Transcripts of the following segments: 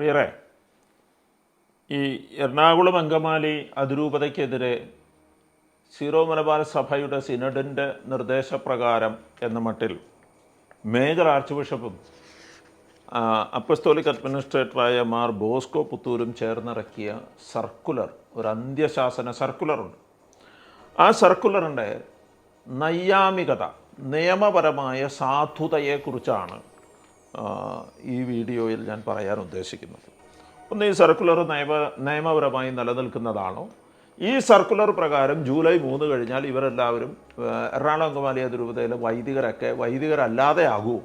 പ്രിയരെ ഈ എറണാകുളം അങ്കമാലി അതിരൂപതയ്ക്കെതിരെ സീറോ മലബാർ സഭയുടെ സിനഡിന്റെ നിർദ്ദേശപ്രകാരം എന്ന മട്ടിൽ മേജർ ആർച്ച് ബിഷപ്പും അപ്പസ്തോലിക് അഡ്മിനിസ്ട്രേറ്ററായ മാർ ബോസ്കോ പുത്തൂരും ചേർന്നിറക്കിയ സർക്കുലർ ഒരു അന്ത്യശാസന സർക്കുലറുണ്ട്. ആ സർക്കുലറിന്റെ നയ്യാമികത നിയമപരമായ സാധുതയെക്കുറിച്ചാണ് ഈ വീഡിയോയിൽ ഞാൻ പറയാൻ ഉദ്ദേശിക്കുന്നത്. ഒന്ന് ഈ സർക്കുലർ നിയമ നിയമപരമായി നിലനിൽക്കുന്നതാണോ? ഈ സർക്കുലർ പ്രകാരം ജൂലൈ മൂന്ന് കഴിഞ്ഞാൽ ഇവരെല്ലാവരും എറണാകുളം അങ്കമാലി അതിരൂപതയിലെ വൈദികരൊക്കെ വൈദികരല്ലാതെ ആകുമോ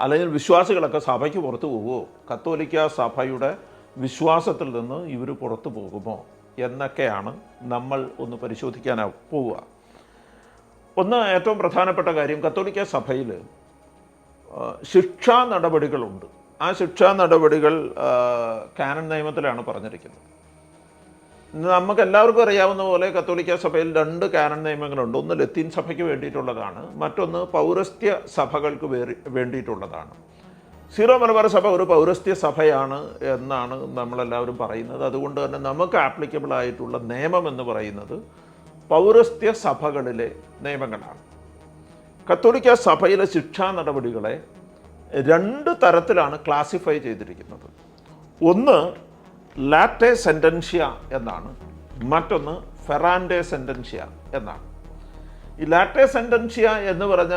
അല്ലെങ്കിൽ വിശ്വാസികളൊക്കെ സഭയ്ക്ക് പുറത്തു പോകുമോ കത്തോലിക്ക സഭയുടെ വിശ്വാസത്തിൽ നിന്ന് ഇവർ പുറത്തു പോകുമോ? എന്നൊക്കെയാണ് നമ്മൾ ഒന്ന് പരിശോധിക്കാൻ പോവുക. ഒന്ന് ഏറ്റവും പ്രധാനപ്പെട്ട കാര്യം കത്തോലിക്ക സഭയിൽ ശിക്ഷാ നടപടികളുണ്ട്. ആ ശിക്ഷാ നടപടികൾ കാനൻ നിയമത്തിലാണ് പറഞ്ഞിരിക്കുന്നത്. നമുക്ക് എല്ലാവർക്കും അറിയാവുന്ന പോലെ കത്തോലിക്ക സഭയിൽ രണ്ട് കാനൻ നിയമങ്ങളുണ്ട്. ഒന്ന് ലത്തീൻ സഭയ്ക്ക് വേണ്ടിയിട്ടുള്ളതാണ് മറ്റൊന്ന് പൗരസ്ത്യ സഭകൾക്ക് വേണ്ടിയിട്ടുള്ളതാണ്. സീറോ മലബാർ സഭ ഒരു പൗരസ്ത്യ സഭയാണ് എന്നാണ് നമ്മളെല്ലാവരും പറയുന്നത്. അതുകൊണ്ട് തന്നെ നമുക്ക് ആപ്ലിക്കബിൾ ആയിട്ടുള്ള നിയമം എന്ന് പറയുന്നത് പൗരസ്ത്യ സഭകളിലെ നിയമങ്ങളാണ്. കത്തോലിക്ക സഭയിലെ ശിക്ഷാ നടപടികളെ രണ്ട് തരത്തിലാണ് ക്ലാസിഫൈ ചെയ്തിരിക്കുന്നത്. ഒന്ന് ലാറ്റെ സെന്റൻഷ്യ എന്നാണ്. മറ്റൊന്ന് ഫെറാൻഡെ സെന്റൻഷ്യ എന്നാണ്. ഈ ലാറ്റെ സെന്റൻഷ്യ എന്ന് പറഞ്ഞ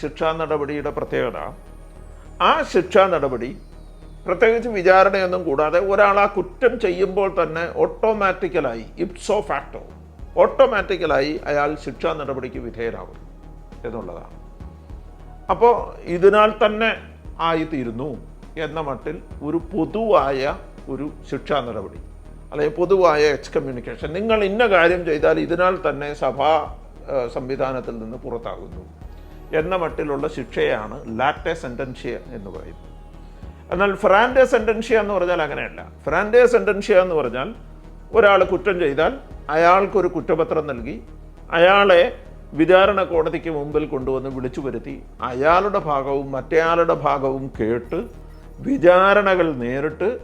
ശിക്ഷാ നടപടിയുടെ പ്രത്യേകത ആ ശിക്ഷാ നടപടി പ്രത്യേകിച്ച് വിചാരണയൊന്നും കൂടാതെ ഒരാൾ ആ കുറ്റം ചെയ്യുമ്പോൾ തന്നെ ഓട്ടോമാറ്റിക്കലായി ഇപ്സോ ഫാക്ടോ ഓട്ടോമാറ്റിക്കലായി അയാൾ ശിക്ഷാ നടപടിക്ക് വിധേയനാകും എന്നുള്ളതാണ്. അപ്പോൾ ഇതിനാൽ തന്നെ ആയിത്തീരുന്നു എന്ന മട്ടിൽ ഒരു പൊതുവായ ഒരു ശിക്ഷാ നടപടി അല്ലെങ്കിൽ പൊതുവായ എക്സ്കമ്മ്യൂണിക്കേഷൻ. നിങ്ങൾ ഇന്ന കാര്യം ചെയ്താൽ ഇതിനാൽ തന്നെ സഭാ സംവിധാനത്തിൽ നിന്ന് പുറത്താകുന്നു എന്ന മട്ടിലുള്ള ശിക്ഷയാണ് ലാറ്റെ സെന്റൻഷ്യ എന്ന് പറയുന്നത്. എന്നാൽ ഫ്രാൻഡേ സെന്റൻഷ്യ എന്ന് പറഞ്ഞാൽ അങ്ങനെയല്ല. ഫ്രാൻഡേ സെന്റൻഷ്യ എന്ന് പറഞ്ഞാൽ ഒരാൾ കുറ്റം ചെയ്താൽ അയാൾക്കൊരു കുറ്റപത്രം നൽകി അയാളെ വിചാരണ കോടതിക്ക് മുമ്പിൽ കൊണ്ടുവന്ന് വിളിച്ചു വരുത്തി. അയാളുടെ ഭാഗവും മറ്റേയാളുടെ ഭാഗവും കേട്ട് വിചാരണകൾ നേരിട്ട്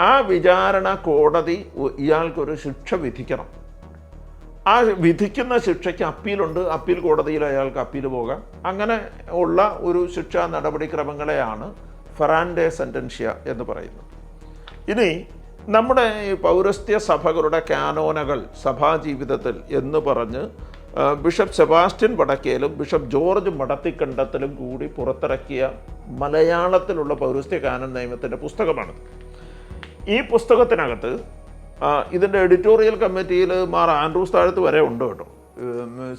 ആ വിചാരണ കോടതി ഇയാൾക്കൊരു ശിക്ഷ വിധിക്കണം. ആ വിധിക്കുന്ന ശിക്ഷയ്ക്ക് അപ്പീലുണ്ട്. അപ്പീൽ കോടതിയിൽ അയാൾക്ക് അപ്പീൽ പോകാം. അങ്ങനെ ഉള്ള ഒരു ശിക്ഷാ നടപടിക്രമങ്ങളെയാണ് ഫറാൻഡെ സെന്റൻഷ്യ എന്ന് പറയുന്നത്. ഇനി നമ്മുടെ ഈ പൗരസ്ത്യ സഭകളുടെ കാനോനകൾ സഭാജീവിതത്തിൽ എന്ന് പറഞ്ഞ് ബിഷപ്പ് സെബാസ്റ്റ്യൻ വടക്കേലും ബിഷപ്പ് ജോർജ് മടത്തിക്കണ്ടത്തിലും കൂടി പുറത്തിറക്കിയ മലയാളത്തിലുള്ള പൗരസ്ത്യ കാനൻ നിയമത്തിന്റെ പുസ്തകമാണ് ഈ പുസ്തകത്തിനകത്ത് ഇതിന്റെ എഡിറ്റോറിയൽ കമ്മിറ്റിയിൽ മാർ ആൻഡ്രൂസ് താഴത്ത് വരെ ഉണ്ട് കേട്ടോ.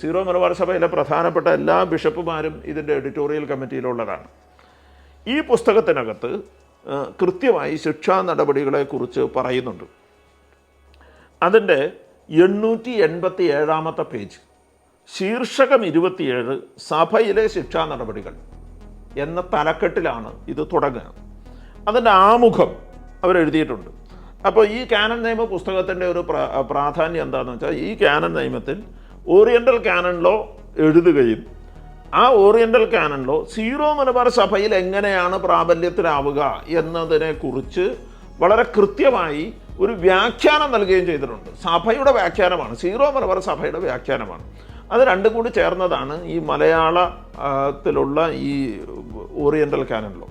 സീറോ മലബാർ സഭയിലെ പ്രധാനപ്പെട്ട എല്ലാ ബിഷപ്പുമാരും ഇതിന്റെ എഡിറ്റോറിയൽ കമ്മിറ്റിയിലുള്ളതാണ്. ഈ പുസ്തകത്തിനകത്ത് കൃത്യമായി ശിക്ഷാ നടപടികളെക്കുറിച്ച് പറയുന്നുണ്ട്. അതിന്റെ എണ്ണൂറ്റി എൺപത്തി ഏഴാമത്തെ പേജ്. ശീർഷകം ഇരുപത്തിയേഴ് സഭയിലെ ശിക്ഷാ നടപടികൾ എന്ന തലക്കെട്ടിലാണ് ഇത് തുടങ്ങുക അതിന്റെ ആമുഖം അവരെഴുതിയിട്ടുണ്ട്. അപ്പോൾ ഈ കാനൻ നിയമ പുസ്തകത്തിന്റെ ഒരു പ്രാ- പ്രാധാന്യം എന്താണെന്ന് വെച്ചാൽ ഈ കാനൻ നിയമത്തിൽ ഓറിയന്റൽ കാനൻ ലോ എഴുതുകയും ആ oriental canon law Syro Malabar സഭയിൽ എങ്ങനെയാണ് പ്രാബല്യത്തിലാവുക എന്നതിനെക്കുറിച്ച് വളരെ കൃത്യമായി ഒരു വ്യാഖ്യാനം നൽകുകയും ചെയ്തിട്ടുണ്ട്. സഭയുടെ വ്യാഖ്യാനമാണ് സീറോ മലബാർ സഭയുടെ വ്യാഖ്യാനമാണ്. അത് രണ്ടും കൂടി ചേർന്നതാണ് ഈ മലയാളത്തിലുള്ള ഈ ഓറിയന്റൽ കാനൻ ലോ.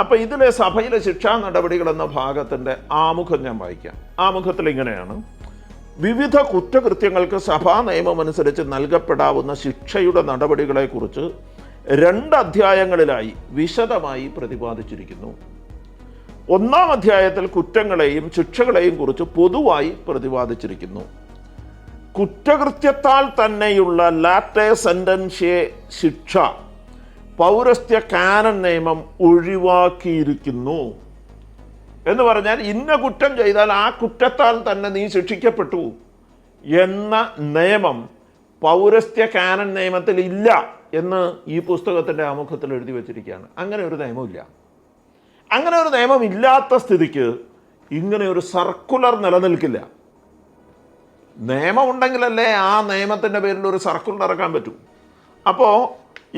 അപ്പോൾ ഇതിലെ സഭയിലെ ശിക്ഷാ നടപടികൾ എന്ന ഭാഗത്തിന്റെ ആമുഖം ഞാൻ വായിക്കാം. ആമുഖത്തിൽ ഇങ്ങനെയാണ്. വിവിധ കുറ്റകൃത്യങ്ങൾക്ക് സഭാ നിയമമനുസരിച്ച് നൽകപ്പെടാവുന്ന ശിക്ഷയുടെ നടപടികളെക്കുറിച്ച് രണ്ട് അധ്യായങ്ങളിലായി വിശദമായി പ്രതിപാദിച്ചിരിക്കുന്നു. ഒന്നാം അധ്യായത്തിൽ കുറ്റങ്ങളെയും ശിക്ഷകളെയും കുറിച്ച് പൊതുവായി പ്രതിപാദിച്ചിരിക്കുന്നു. കുറ്റകൃത്യത്താൽ തന്നെയുള്ള ലാറ്റെ സെന്റൻഷ്യെ ശിക്ഷ പൗരസ്ത്യ കാനൻ നിയമം ഒഴിവാക്കിയിരിക്കുന്നു. എന്ന് പറഞ്ഞാൽ ഇന്ന കുറ്റം ചെയ്താൽ ആ കുറ്റത്താൽ തന്നെ നീ ശിക്ഷിക്കപ്പെട്ടു എന്ന നിയമം പൗരസ്ത്യ കാനൻ നിയമത്തിൽ ഇല്ല എന്ന് ഈ പുസ്തകത്തിന്റെ ആമുഖത്തിൽ എഴുതി വച്ചിരിക്കുകയാണ്. അങ്ങനെ ഒരു നിയമമില്ല. അങ്ങനെ ഒരു നിയമം ഇല്ലാത്ത സ്ഥിതിക്ക് ഇങ്ങനെ ഒരു സർക്കുലർ നിലനിൽക്കില്ല. നിയമം ഉണ്ടെങ്കിലല്ലേ ആ നിയമത്തിന്റെ പേരിൽ ഒരു സർക്കുലർ ഇറക്കാൻ പറ്റൂ. അപ്പോൾ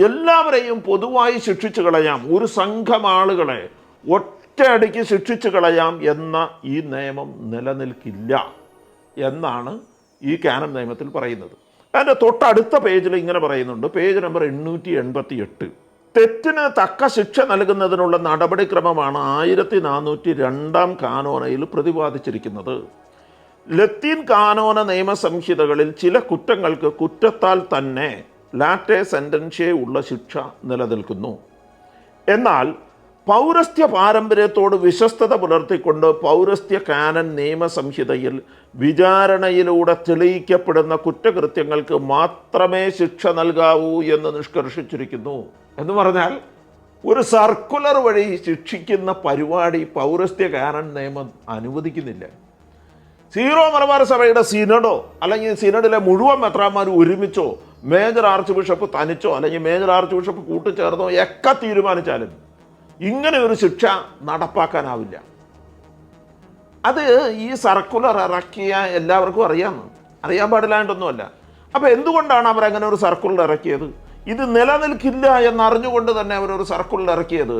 എല്ലാവരെയും പൊതുവായി ശിക്ഷിച്ചു കളയാം. ഒരു സംഘം ആളുകളെ ഒറ്റ ഒറ്റയടിക്ക് ശിക്ഷിച്ചു കളയാം എന്ന ഈ നിയമം നിലനിൽക്കില്ല എന്നാണ് ഈ കാനൻ നിയമത്തിൽ പറയുന്നത്. അതിന്റെ തൊട്ടടുത്ത പേജിൽ ഇങ്ങനെ പറയുന്നുണ്ട്. പേജ് നമ്പർ എണ്ണൂറ്റി എൺപത്തി എട്ട് തെറ്റിന് തക്ക ശിക്ഷ നൽകുന്നതിനുള്ള നടപടിക്രമമാണ് ആയിരത്തി നാനൂറ്റി രണ്ടാം കാനോനയിൽ പ്രതിപാദിച്ചിരിക്കുന്നത്. ലത്തീൻ കാനോന നിയമസംഹിതകളിൽ ചില കുറ്റങ്ങൾക്ക് കുറ്റത്താൽ തന്നെ ലാറ്റെ സെന്റൻഷ്യേ ഉള്ള ശിക്ഷ നിലനിൽക്കുന്നു. എന്നാൽ പൗരസ്ത്യ പാരമ്പര്യത്തോട് വിശ്വസ്തത പുലർത്തിക്കൊണ്ട് പൗരസ്ത്യ കാനൻ നിയമസംഹിതയിൽ വിചാരണയിലൂടെ തെളിയിക്കപ്പെടുന്ന കുറ്റകൃത്യങ്ങൾക്ക് മാത്രമേ ശിക്ഷ നൽകാവൂ എന്ന് നിഷ്കർഷിച്ചിരിക്കുന്നു. എന്ന് പറഞ്ഞാൽ ഒരു സർക്കുലർ വഴി ശിക്ഷിക്കുന്ന പരിപാടി പൗരസ്ത്യ കാനൻ നിയമം അനുവദിക്കുന്നില്ല. സീറോ മലബാർ സഭയുടെ സിനഡോ അല്ലെങ്കിൽ സിനഡിലെ മുഴുവൻ മെത്രാന്മാരും ഒരുമിച്ചോ മേജർ ആർച്ച് ബിഷപ്പ് തനിച്ചോ അല്ലെങ്കിൽ മേജർ ആർച്ച് ബിഷപ്പ് കൂട്ടിച്ചേർന്നോ ഒക്കെ തീരുമാനിച്ചാലും ഇങ്ങനെ ഒരു ശിക്ഷ നടപ്പാക്കാനാവില്ല. അത് ഈ സർക്കുലർ ഇറക്കിയ എല്ലാവർക്കും അറിയാമെന്ന് അറിയാൻ പാടില്ലാണ്ടൊന്നുമല്ല അപ്പോൾ എന്തുകൊണ്ടാണ് അവർ അങ്ങനെ ഒരു സർക്കുലർ ഇറക്കിയത്? ഇത് നിലനിൽക്കില്ല എന്നറിഞ്ഞുകൊണ്ട് തന്നെ അവരൊരു സർക്കുലർ ഇറക്കിയത്.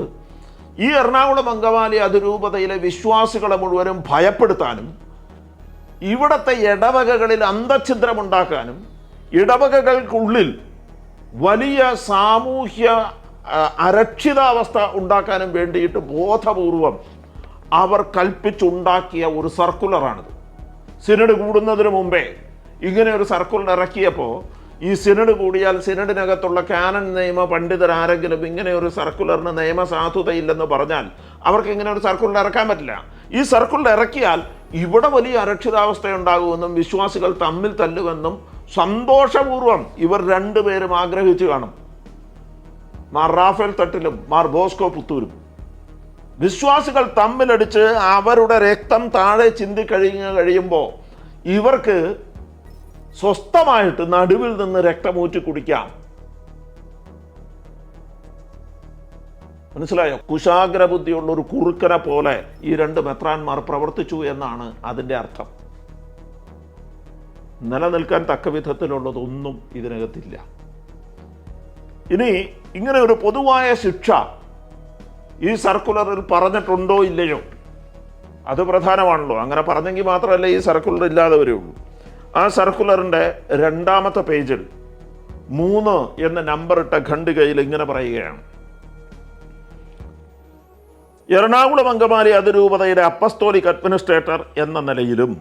ഈ എറണാകുളം അങ്കമാലി അതിരൂപതയിലെ വിശ്വാസികളെ മുഴുവനും ഭയപ്പെടുത്താനും ഇവിടത്തെ ഇടവകകളിൽ അന്തഛിദ്രമുണ്ടാക്കാനും ഇടവകകൾക്കുള്ളിൽ വലിയ സാമൂഹ്യ അരക്ഷിതാവസ്ഥ ഉണ്ടാക്കാനും വേണ്ടിയിട്ട് ബോധപൂർവം അവർ കൽപ്പിച്ചുണ്ടാക്കിയ ഒരു സർക്കുലറാണിത്. സിനഡ് കൂടുന്നതിന് മുമ്പേ ഇങ്ങനെ ഒരു സർക്കുലർ ഇറക്കിയപ്പോൾ ഈ സിനഡ് കൂടിയാൽ സിനഡിനകത്തുള്ള കാനൻ നിയമ പണ്ഡിതർ ആരെങ്കിലും ഇങ്ങനെ ഒരു സർക്കുലറിന് നിയമസാധുതയില്ലെന്ന് പറഞ്ഞാൽ അവർക്ക് ഇങ്ങനെ ഒരു സർക്കുലർ ഇറക്കാൻ പറ്റില്ല. ഈ സർക്കുലർ ഇറക്കിയാൽ ഇവിടെ വലിയ അരക്ഷിതാവസ്ഥയുണ്ടാകുമെന്നും വിശ്വാസികൾ തമ്മിൽ തല്ലുമെന്നും സന്തോഷപൂർവം ഇവർ രണ്ടുപേരും ആഗ്രഹിച്ചു കാണും. മാർ റാഫേൽ തട്ടിലും മാർ ബോസ്കോ പുത്തൂരും. വിശ്വാസികൾ തമ്മിലടിച്ച് അവരുടെ രക്തം താഴെ ചിന്തി കഴിഞ്ഞ് കഴിയുമ്പോൾ ഇവർക്ക് സ്വസ്ഥമായിട്ട് നടുവിൽ നിന്ന് രക്തമൂറ്റി കുടിക്കാം. മനസ്സിലായോ? കുശാഗ്ര ബുദ്ധിയുള്ള ഒരു കുറുക്കനെ പോലെ ഈ രണ്ട് മെത്രാന്മാർ പ്രവർത്തിച്ചു എന്നാണ് അതിന്റെ അർത്ഥം. നിലനിൽക്കാൻ തക്ക വിധത്തിലുള്ളതൊന്നും ഇതിനകത്തില്ല. ഇനി ഇങ്ങനെ ഒരു പൊതുവായ ശിക്ഷ ഈ സർക്കുലറിൽ പറഞ്ഞിട്ടുണ്ടോ ഇല്ലയോ? അത് പ്രധാനമാണല്ലോ. അങ്ങനെ പറഞ്ഞെങ്കിൽ മാത്രമല്ല ഈ സർക്കുലർ ഇല്ലാതെ വരുള്ളൂ. ആ സർക്കുലറിന്റെ രണ്ടാമത്തെ പേജിൽ മൂന്ന് എന്ന നമ്പറിട്ട ഖണ്ഡികയിൽ ഇങ്ങനെ പറയുകയാണ്. എറണാകുളം അങ്കമാലി അതിരൂപതയുടെ അപ്പസ്തോലിക് അഡ്മിനിസ്ട്രേറ്റർ എന്ന നിലയിലും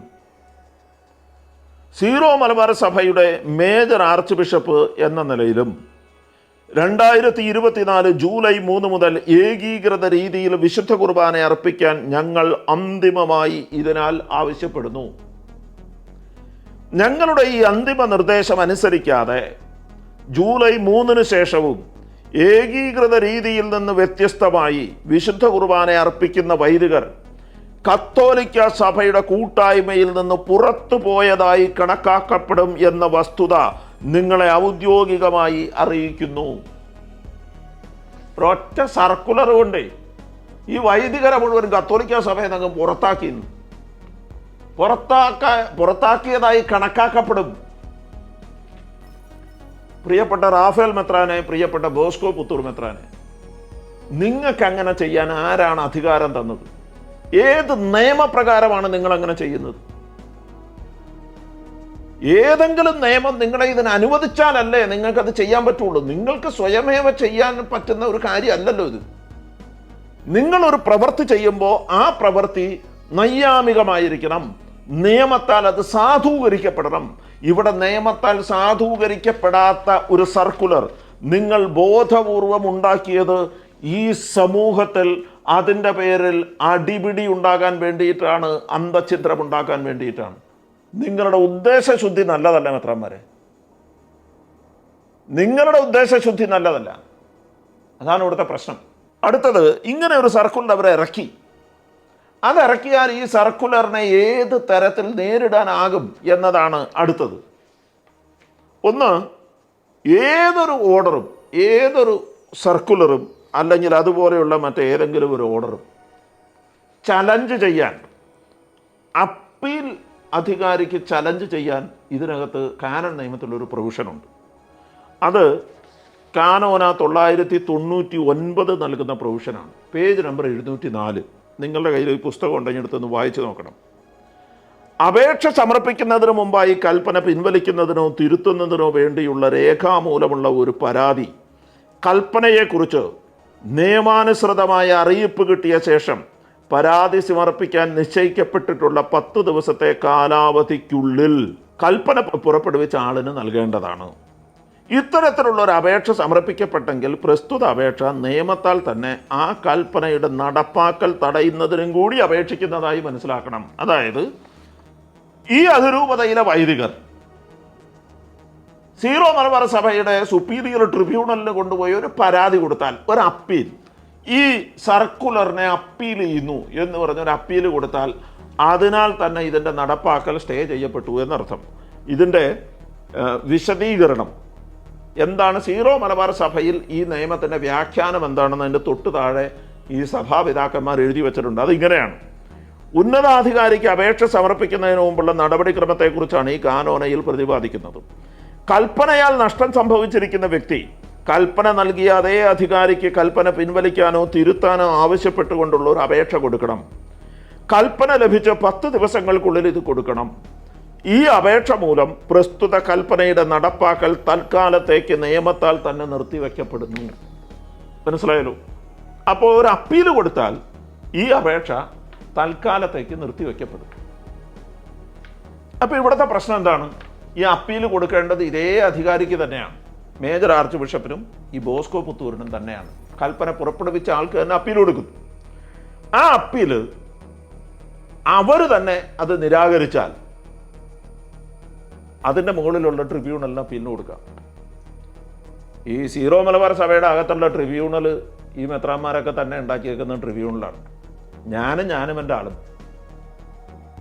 സീറോ മലബാർ സഭയുടെ മേജർ ആർച്ച് ബിഷപ്പ് എന്ന നിലയിലും രണ്ടായിരത്തി ഇരുപത്തിനാല് ജൂലൈ മൂന്ന് മുതൽ ഏകീകൃത രീതിയിൽ വിശുദ്ധ കുർബാന അർപ്പിക്കാൻ ഞങ്ങൾ അന്തിമമായി ഇതിനാൽ ആവശ്യപ്പെടുന്നു. ഞങ്ങളുടെ ഈ അന്തിമ നിർദ്ദേശം അനുസരിക്കാതെ ജൂലൈ മൂന്നിന് ശേഷവും ഏകീകൃത രീതിയിൽ നിന്ന് വ്യത്യസ്തമായി വിശുദ്ധ കുർബാന അർപ്പിക്കുന്ന വൈദികർ കത്തോലിക്ക സഭയുടെ കൂട്ടായ്മയിൽ നിന്ന് പുറത്തു പോയതായി കണക്കാക്കപ്പെടും എന്ന വസ്തുത നിങ്ങളെ ഔദ്യോഗികമായി അറിയിക്കുന്നു. ഒറ്റ സർക്കുലർ കൊണ്ട് ഈ വൈദികരെ മുഴുവൻ കത്തോലിക്ക സഭയെ നിങ്ങൾ പുറത്താക്കി പുറത്താക്ക പുറത്താക്കിയതായി കണക്കാക്കപ്പെടും. പ്രിയപ്പെട്ട റാഫേൽ മെത്രാനെ പ്രിയപ്പെട്ട ബോസ്കോ പുത്തൂർ മെത്രാനെ നിങ്ങൾക്ക് അങ്ങനെ ചെയ്യാൻ ആരാണ് അധികാരം തന്നത്? ഏത് നിയമപ്രകാരമാണ് നിങ്ങൾ അങ്ങനെ ചെയ്യുന്നത്? ഏതെങ്കിലും നിയമം നിങ്ങളെ ഇതിന് അനുവദിച്ചാലല്ലേ അത് ചെയ്യാൻ പറ്റുള്ളൂ? നിങ്ങൾക്ക് സ്വയമേവ ചെയ്യാൻ പറ്റുന്ന ഒരു കാര്യമല്ലല്ലോ ഇത്. നിങ്ങളൊരു പ്രവൃത്തി ചെയ്യുമ്പോൾ ആ പ്രവൃത്തി നൈയാമികമായിരിക്കണം. നിയമത്താൽ അത് സാധൂകരിക്കപ്പെടണം. ഇവിടെ നിയമത്താൽ സാധൂകരിക്കപ്പെടാത്ത ഒരു സർക്കുലർ നിങ്ങൾ ബോധപൂർവം ഉണ്ടാക്കിയത് ഈ സമൂഹത്തിൽ അതിന്റെ പേരിൽ അടിപിടി ഉണ്ടാകാൻ വേണ്ടിയിട്ടാണ് അന്തഛിദ്രം ഉണ്ടാക്കാൻ വേണ്ടിയിട്ടാണ്. നിങ്ങളുടെ ഉദ്ദേശശുദ്ധി നല്ലതല്ല മെത്രന്മാരെ. നിങ്ങളുടെ ഉദ്ദേശശുദ്ധി നല്ലതല്ല. അതാണ് ഇവിടുത്തെ പ്രശ്നം. അടുത്തത് ഇങ്ങനെ ഒരു സർക്കുലർ അവരെ ഇറക്കി. അത് ഇറക്കിയാൽ ഈ സർക്കുലറിനെ ഏത് തരത്തിൽ നേരിടാനാകും എന്നതാണ് അടുത്തത്. ഒന്ന് ഏതൊരു ഓർഡറും ഏതൊരു സർക്കുലറും അല്ലെങ്കിൽ അതുപോലെയുള്ള മറ്റേതെങ്കിലും ഒരു ഓർഡറും ചലഞ്ച് ചെയ്യാൻ അപ്പീൽ അധികാരിക്ക് ചലഞ്ച് ചെയ്യാൻ ഇതിനകത്ത് കാനൻ നിയമത്തിലൊരു പ്രൊവിഷനുണ്ട് അത് കാനോന തൊള്ളായിരത്തി തൊണ്ണൂറ്റി ഒൻപത് നൽകുന്ന പ്രൊവിഷനാണ്. പേജ് നമ്പർ എഴുന്നൂറ്റി നാല് നിങ്ങളുടെ കയ്യിൽ ഒരു പുസ്തകം ഉണ്ടെങ്കിൽ എടുത്തൊന്ന് വായിച്ചു നോക്കണം. അപേക്ഷ സമർപ്പിക്കുന്നതിന് മുമ്പായി കൽപ്പന പിൻവലിക്കുന്നതിനോ തിരുത്തുന്നതിനോ വേണ്ടിയുള്ള രേഖാമൂലമുള്ള ഒരു പരാതി. കൽപ്പനയെക്കുറിച്ച് നിയമാനുസൃതമായ അറിയിപ്പ് കിട്ടിയ ശേഷം പരാതി സമർപ്പിക്കാൻ നിശ്ചയിക്കപ്പെട്ടിട്ടുള്ള പത്ത് ദിവസത്തെ കാലാവധിക്കുള്ളിൽ കൽപ്പന പുറപ്പെടുവിച്ച ആളിന് നൽകേണ്ടതാണ്. ഇത്തരത്തിലുള്ള ഒരു അപേക്ഷ സമർപ്പിക്കപ്പെട്ടെങ്കിൽ പ്രസ്തുത അപേക്ഷ നിയമത്താൽ തന്നെ ആ കൽപ്പനയുടെ നടപ്പാക്കൽ തടയുന്നതിനും കൂടി അപേക്ഷിക്കുന്നതായി മനസ്സിലാക്കണം. അതായത് ഈ അതിരൂപതയിലെ വൈദികർ സീറോ മലബാർ സഭയുടെ സുപ്പീരിയർ ട്രിബ്യൂണലിന് കൊണ്ടുപോയി ഒരു പരാതി കൊടുത്താൽ ഒരു അപ്പീൽ ഈ സർക്കുലറിനെ അപ്പീൽ ചെയ്യുന്നു എന്ന് പറഞ്ഞ ഒരു അപ്പീൽ കൊടുത്താൽ അതിനാൽ തന്നെ ഇതിന്റെ നടപ്പാക്കൽ സ്റ്റേ ചെയ്യപ്പെട്ടു എന്നർത്ഥം. ഇതിന്റെ വിശദീകരണം എന്താണ് സീറോ മലബാർ സഭയിൽ ഈ നിയമത്തിന്റെ വ്യാഖ്യാനം എന്താണെന്ന് അതിന്റെ തൊട്ട് താഴെ ഈ സഭാപിതാക്കന്മാർ എഴുതി വെച്ചിട്ടുണ്ട്. അത് ഇങ്ങനെയാണ്. ഉന്നതാധികാരിക്ക് അപേക്ഷ സമർപ്പിക്കുന്നതിന് മുമ്പുള്ള നടപടിക്രമത്തെക്കുറിച്ചാണ് ഈ കാനോനയിൽ പ്രതിപാദിക്കുന്നത്. കൽപ്പനയാൽ നഷ്ടം സംഭവിച്ചിരിക്കുന്ന വ്യക്തി കൽപ്പന നൽകിയ അതേ അധികാരിക്ക് കൽപ്പന പിൻവലിക്കാനോ തിരുത്താനോ ആവശ്യപ്പെട്ടുകൊണ്ടുള്ള ഒരു അപേക്ഷ കൊടുക്കണം. കൽപ്പന ലഭിച്ച പത്ത് ദിവസങ്ങൾക്കുള്ളിൽ ഇത് കൊടുക്കണം. ഈ അപേക്ഷ മൂലം പ്രസ്തുത കൽപ്പനയുടെ നടപ്പാക്കൽ തൽക്കാലത്തേക്ക് നിയമത്താൽ തന്നെ നിർത്തിവെക്കപ്പെടുന്നു. മനസ്സിലായല്ലോ? അപ്പോൾ ഒരു അപ്പീൽ കൊടുത്താൽ ഈ അപേക്ഷ തൽക്കാലത്തേക്ക് നിർത്തിവെക്കപ്പെടും. അപ്പോൾ ഇവിടുത്തെ പ്രശ്നം എന്താണ്? ഈ അപ്പീൽ കൊടുക്കേണ്ടത് ഇതേ അധികാരിക്ക് തന്നെയാണ്. മേജർ ആർച്ച് ബിഷപ്പിനും ഈ ബോസ്കോ പുത്തൂരിനും തന്നെയാണ്. കൽപ്പന പുറപ്പെടുവിച്ച ആൾക്ക് തന്നെ അപ്പീൽ കൊടുക്കുന്നു ആ അപ്പീൽ അവർ തന്നെ അത് നിരാകരിച്ചാൽ അതിന്റെ മുകളിലുള്ള ട്രിബ്യൂണലിനെ പിന്നു കൊടുക്കാം ഈ സീറോ മലബാർ സഭയുടെ അകത്തുള്ള ട്രിബ്യൂണൽ ഈ മെത്രാന്മാരൊക്കെ തന്നെ ഉണ്ടാക്കിയേക്കുന്ന ട്രിബ്യൂണലാണ്. ഞാനും ഞാനും എന്റെ ആളും.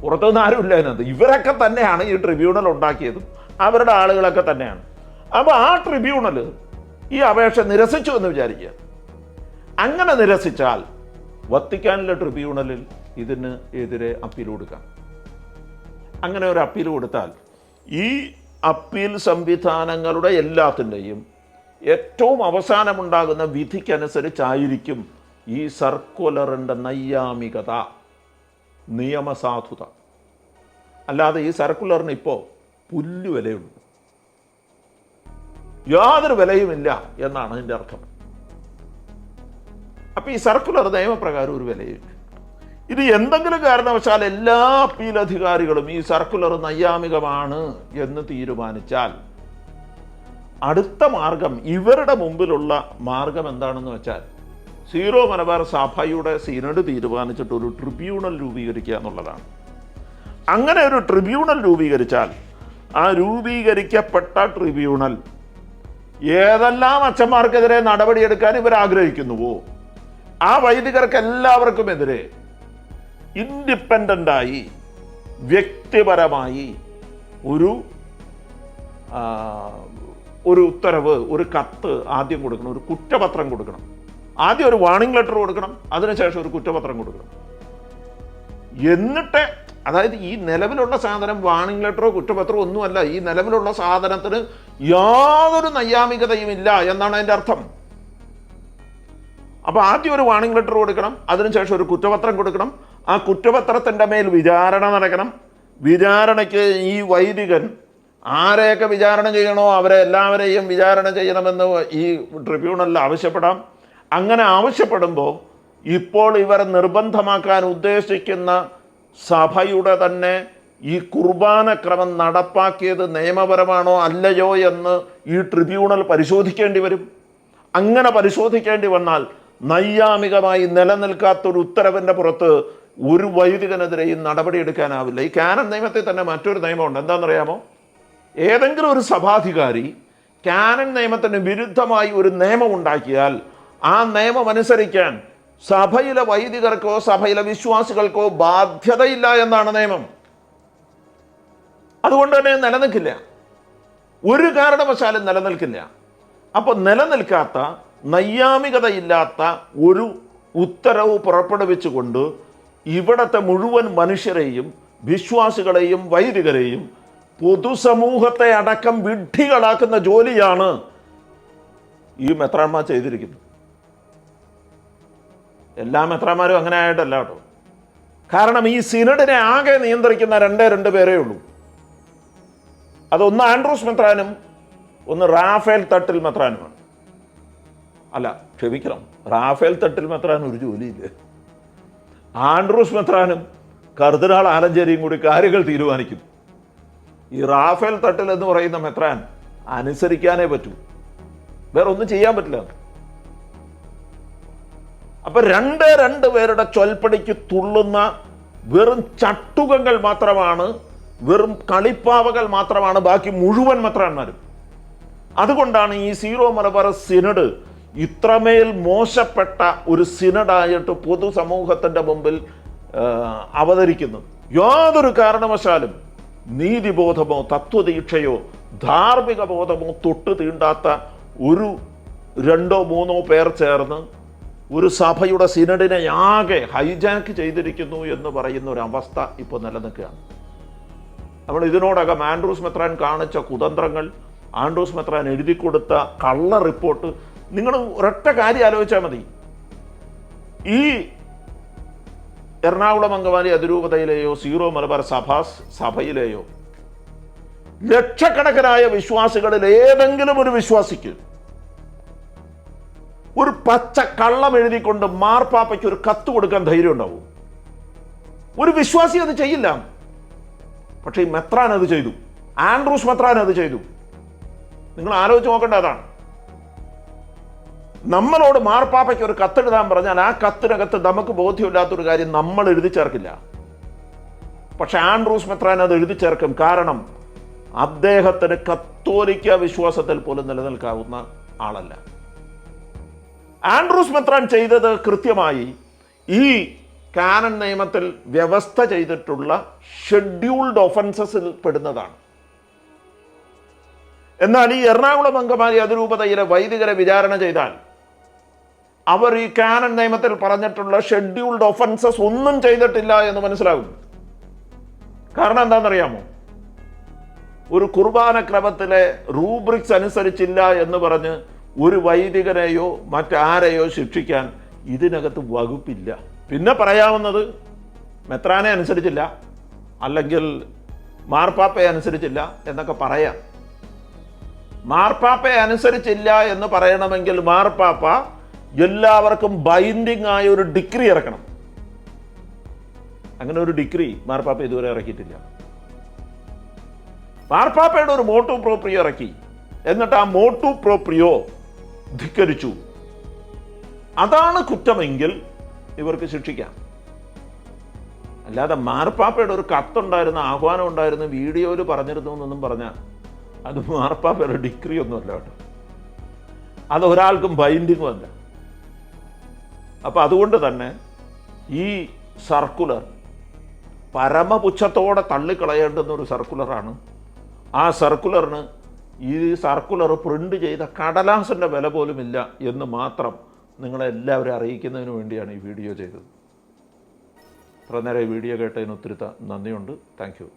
പുറത്തുനിന്ന് ആരുമില്ല അതിനകത്ത് ഇവരൊക്കെ തന്നെയാണ് ഈ ട്രിബ്യൂണൽ ഉണ്ടാക്കിയതും അവരുടെ ആളുകളൊക്കെ തന്നെയാണ്. അപ്പോൾ ആ ട്രിബ്യൂണൽ ഈ അപേക്ഷ നിരസിച്ചു എന്ന് വിചാരിക്കുക. അങ്ങനെ നിരസിച്ചാൽ വത്തിക്കാനിലെ ട്രിബ്യൂണലിൽ ഇതിന് എതിരെ അപ്പീൽ കൊടുക്കാം. അങ്ങനെ ഒരു അപ്പീൽ കൊടുത്താൽ ഈ അപ്പീൽ സംവിധാനങ്ങളുടെ എല്ലാത്തിന്റെയും ഏറ്റവും അവസാനമുണ്ടാകുന്ന വിധിക്കനുസരിച്ചായിരിക്കും ഈ സർക്കുലറിന്റെ നയ്യാമികത നിയമസാധുത. അല്ലാതെ ഈ സർക്കുലറിന് ഇപ്പോൾ പുല്ല് വിലയുണ്ട്. യാതൊരു വിലയുമില്ല എന്നാണ് അതിന്റെ അർത്ഥം. അപ്പം ഈ സർക്കുലർ നിയമപ്രകാരം ഒരു വിലയില്ല ഇത് എന്തെങ്കിലും കാരണവശാൽ എല്ലാ അപ്പീൽ അധികാരികളും ഈ സർക്കുലർ നയ്യാമികമാണ് എന്ന് തീരുമാനിച്ചാൽ അടുത്ത മാർഗം ഇവരുടെ മുമ്പിലുള്ള മാർഗം എന്താണെന്ന് വെച്ചാൽ സീറോ മലബാർ സഭയുടെ സിനഡ് തീരുമാനിച്ചിട്ട് ഒരു ട്രിബ്യൂണൽ രൂപീകരിക്കുക എന്നുള്ളതാണ്. അങ്ങനെ ഒരു ട്രിബ്യൂണൽ രൂപീകരിച്ചാൽ ആ രൂപീകരിക്കപ്പെട്ട ട്രിബ്യൂണൽ ഏതെല്ലാം അച്ഛന്മാർക്കെതിരെ നടപടിയെടുക്കാൻ ഇവർ ആഗ്രഹിക്കുന്നുവോ ആ വൈദികർക്ക് എല്ലാവർക്കും എതിരെ ഇൻഡിപെൻഡന്റായി വ്യക്തിപരമായി ഒരു ഒരു ഉത്തരവ് ഒരു കത്ത് ആദ്യം കൊടുക്കണം ഒരു കുറ്റപത്രം കൊടുക്കണം. ആദ്യം ഒരു വാണിംഗ് ലെറ്റർ കൊടുക്കണം അതിനുശേഷം ഒരു കുറ്റപത്രം കൊടുക്കണം. എന്നിട്ട് അതായത് ഈ നിലവിലുള്ള സാധനം വാണിംഗ് ലെറ്ററോ കുറ്റപത്രമോ ഒന്നുമല്ല ഈ നിലവിലുള്ള സാധനത്തിന് യാതൊരു നൈയാമികതയും ഇല്ല എന്നാണ് അതിന്റെ അർത്ഥം. അപ്പോൾ ആദ്യം ഒരു വാണിംഗ് ലെറ്റർ കൊടുക്കണം അതിനുശേഷം ഒരു കുറ്റപത്രം കൊടുക്കണം ആ കുറ്റപത്രത്തിന്റെ മേൽ വിചാരണ നടക്കണം. വിചാരണയ്ക്ക് ഈ വൈദികൻ ആരെയൊക്കെ വിചാരണ ചെയ്യണോ അവരെ എല്ലാവരെയും വിചാരണ ചെയ്യണമെന്ന് ഈ ട്രിബ്യൂണലിൽ ആവശ്യപ്പെടാം. അങ്ങനെ ആവശ്യപ്പെടുമ്പോൾ ഇപ്പോൾ ഇവർ നിർബന്ധമാക്കാൻ ഉദ്ദേശിക്കുന്ന സഭയുടെ തന്നെ ഈ കുർബാനക്രമം നടപ്പാക്കിയത് നിയമപരമാണോ അല്ലയോ എന്ന് ഈ ട്രിബ്യൂണൽ പരിശോധിക്കേണ്ടി വരും. അങ്ങനെ പരിശോധിക്കേണ്ടി വന്നാൽ നൈയാമികമായി നിലനിൽക്കാത്തൊരു ഉത്തരവിന്റെ പുറത്ത് ഒരു വൈദികനെതിരെയും നടപടിയെടുക്കാനാവില്ല ഈ കാനൻ നിയമത്തിൽ തന്നെ മറ്റൊരു നിയമമുണ്ട്. എന്താണെന്നറിയാമോ? ഏതെങ്കിലും ഒരു സഭാധികാരി കാനൻ നിയമത്തിന് വിരുദ്ധമായി ഒരു നിയമം ഉണ്ടാക്കിയാൽ ആ നിയമം അനുസരിക്കാൻ സഭയിലെ വൈദികർക്കോ സഭയിലെ വിശ്വാസികൾക്കോ ബാധ്യതയില്ല എന്നാണ് നിയമം. അതുകൊണ്ട് തന്നെ നിലനിൽക്കില്ല. ഒരു കാരണവശാലും നിലനിൽക്കില്ല. അപ്പോൾ നിലനിൽക്കാത്ത നൈയാമികതയില്ലാത്ത ഒരു ഉത്തരവ് പുറപ്പെടുവിച്ചുകൊണ്ട് ഇവിടുത്തെ മുഴുവൻ മനുഷ്യരെയും വിശ്വാസികളെയും വൈദികരെയും പൊതുസമൂഹത്തെ അടക്കം വിഡ്ഢികളാക്കുന്ന ജോലിയാണ് ഈ മെത്രാന്മാർ ചെയ്തിരിക്കുന്നത്. എല്ലാ മെത്രാന്മാരും അങ്ങനെ ആയിട്ടല്ല കേട്ടോ. കാരണം ഈ സിനഡിനെ ആകെ നിയന്ത്രിക്കുന്ന രണ്ടേ രണ്ട് പേരേ ഉള്ളൂ. അതൊന്ന് ആൻഡ്രൂസ് മെത്രാനും ഒന്ന് റാഫേൽ തട്ടിൽ മെത്രാനുമാണ്. അല്ല ക്ഷമിക്കണം. റാഫേൽ തട്ടിൽ മെത്രാൻ ഒരു ജോലിയില്ല. ആൻഡ്രൂസ് മെത്രാനും കർദിനാൾ ആലഞ്ചേരിയും കൂടി കാര്യങ്ങൾ തീരുമാനിക്കും. ഈ റാഫേൽ തട്ടൽ എന്ന് പറയുന്ന മെത്രാൻ അനുസരിക്കാനേ പറ്റൂ. വേറെ ഒന്നും ചെയ്യാൻ പറ്റില്ല. അപ്പൊ രണ്ട് രണ്ട് പേരുടെ ചൊൽപ്പടിക്ക് തുള്ളുന്ന വെറും ചട്ടുകങ്ങൾ മാത്രമാണ് വെറും കളിപ്പാവകൾ മാത്രമാണ് ബാക്കി മുഴുവൻ മെത്രാന്മാരും. അതുകൊണ്ടാണ് ഈ സീറോ മലബാർ സിനഡ് ഇത്രമേൽ മോശപ്പെട്ട ഒരു സിനഡായിട്ട് പൊതുസമൂഹത്തിന്റെ മുമ്പിൽ അവതരിക്കുന്നു. യാതൊരു കാരണവശാലും നീതിബോധമോ തത്വദീക്ഷയോ ധാർമ്മിക ബോധമോ തൊട്ട് തീണ്ടാത്ത ഒരു രണ്ടോ മൂന്നോ പേർ ചേർന്ന് ഒരു സഭയുടെ സിനഡിനെ ആകെ ഹൈജാക്ക് ചെയ്തിരിക്കുന്നു എന്ന് പറയുന്ന ഒരു അവസ്ഥ ഇപ്പോൾ നിലനിൽക്കുകയാണ്. നമ്മൾ ഇതിനോടകം ആൻഡ്രൂസ് മെത്രാൻ കാണിച്ച കുതന്ത്രങ്ങൾ ആൻഡ്രൂസ് മെത്രാൻ എഴുതി കൊടുത്ത കള്ള റിപ്പോർട്ട് നിങ്ങൾ ഒരൊറ്റ കാര്യം ആലോചിച്ചാൽ മതി. ഈ എറണാകുളം അങ്കമാലി അതിരൂപതയിലെയോ സീറോ മലബാർ സഭാ സഭയിലെയോ ലക്ഷക്കണക്കിനായ വിശ്വാസികളിൽ ഏതെങ്കിലും ഒരു വിശ്വാസിക്ക് ഒരു പച്ച കള്ളം എഴുതിക്കൊണ്ട് മാർപ്പാപ്പയ്ക്ക് ഒരു കത്ത് കൊടുക്കാൻ ധൈര്യം ഉണ്ടാവും. ഒരു വിശ്വാസി അത് ചെയ്യില്ല. പക്ഷേ ഈ മെത്രാൻ അത് ചെയ്തു. ആൻഡ്രൂസ് മെത്രാൻ അത് ചെയ്തു. നിങ്ങൾ ആലോചിച്ച് നോക്കേണ്ട അതാണ്. നമ്മളോട് മാർപ്പാപ്പയ്ക്ക് ഒരു കത്തെഴുതാൻ പറഞ്ഞാൽ ആ കത്തിനകത്ത് നമുക്ക് ബോധ്യമില്ലാത്തൊരു കാര്യം നമ്മൾ എഴുതി ചേർക്കില്ല. പക്ഷെ ആൻഡ്രൂസ് മെത്രാൻ അത് എഴുതി ചേർക്കും. കാരണം അദ്ദേഹത്തിന് കത്തോലിക്ക വിശ്വാസത്തിൽ പോലും നിലനിൽക്കാവുന്ന ആളല്ല. ആൻഡ്രൂസ് മെത്രാൻ ചെയ്തത് കൃത്യമായി ഈ കാനൻ നിയമത്തിൽ വ്യവസ്ഥ ചെയ്തിട്ടുള്ള ഷെഡ്യൂൾഡ് ഒഫൻസസിൽ പെടുന്നതാണ്. എന്നാൽ ഈ എറണാകുളം അങ്കമാലി അതിരൂപതയിലെ വൈദികരെ വിചാരണ ചെയ്താൽ അവർ ഈ കാനൻ നിയമത്തിൽ പറഞ്ഞിട്ടുള്ള ഷെഡ്യൂൾഡ് ഒഫൻസസ് ഒന്നും ചെയ്തിട്ടില്ല എന്ന് മനസ്സിലാകും കാരണം എന്താണെന്നറിയാമോ? ഒരു കുർബാന ക്രമത്തിലെ റൂബ്രിക്സ് അനുസരിച്ചില്ല എന്ന് പറഞ്ഞ് ഒരു വൈദികനെയോ മറ്റാരെയോ ശിക്ഷിക്കാൻ ഇതിനകത്ത് വകുപ്പില്ല. പിന്നെ പറയാവുന്നത് മെത്രാനെ അനുസരിച്ചില്ല അല്ലെങ്കിൽ മാർപ്പാപ്പയെ അനുസരിച്ചില്ല എന്നൊക്കെ പറയാം. മാർപ്പാപ്പയെ അനുസരിച്ചില്ല എന്ന് പറയണമെങ്കിൽ മാർപ്പാപ്പ എല്ലാവർക്കും ബൈൻഡിങ് ആയ ഒരു ഡിഗ്രി ഇറക്കണം. അങ്ങനെ ഒരു ഡിഗ്രി മാർപ്പാപ്പ ഇതുവരെ ഇറക്കിയിട്ടില്ല. മാർപ്പാപ്പയുടെ ഒരു മോട്ടു പ്രോപ്രിയോ ഇറക്കി. എന്നിട്ട് ആ മോട്ടു പ്രോപ്രിയോ ധിക്കരിച്ചു. അതാണ് കുറ്റമെങ്കിൽ ഇവർക്ക് ശിക്ഷിക്കാം. അല്ലാതെ മാർപ്പാപ്പയുടെ ഒരു കത്തുണ്ടായിരുന്നു ആഹ്വാനം ഉണ്ടായിരുന്നു വീഡിയോയിൽ പറഞ്ഞിരുന്നു എന്നൊന്നും പറഞ്ഞാൽ അത് മാർപ്പാപ്പയുടെ ഡിഗ്രി ഒന്നുമല്ല കേട്ടോ. അത് ഒരാൾക്കും ബൈൻഡിങ്ങും അല്ല അപ്പം അതുകൊണ്ട് തന്നെ ഈ സർക്കുലർ പരമപുച്ഛത്തോടെ തള്ളിക്കളയേണ്ടുന്ന ഒരു സർക്കുലറാണ്. ആ സർക്കുലറിന് ഈ സർക്കുലർ പ്രിന്റ് ചെയ്ത കടലാസിന്റെ വില പോലുമില്ല എന്ന് മാത്രം നിങ്ങളെല്ലാവരും അറിയിക്കുന്നതിന് വേണ്ടിയാണ് ഈ വീഡിയോ ചെയ്തത്. ഇത്ര നേരം ഈ വീഡിയോ കേട്ടതിന് ഒത്തിരി നന്ദിയുണ്ട്. Thank you.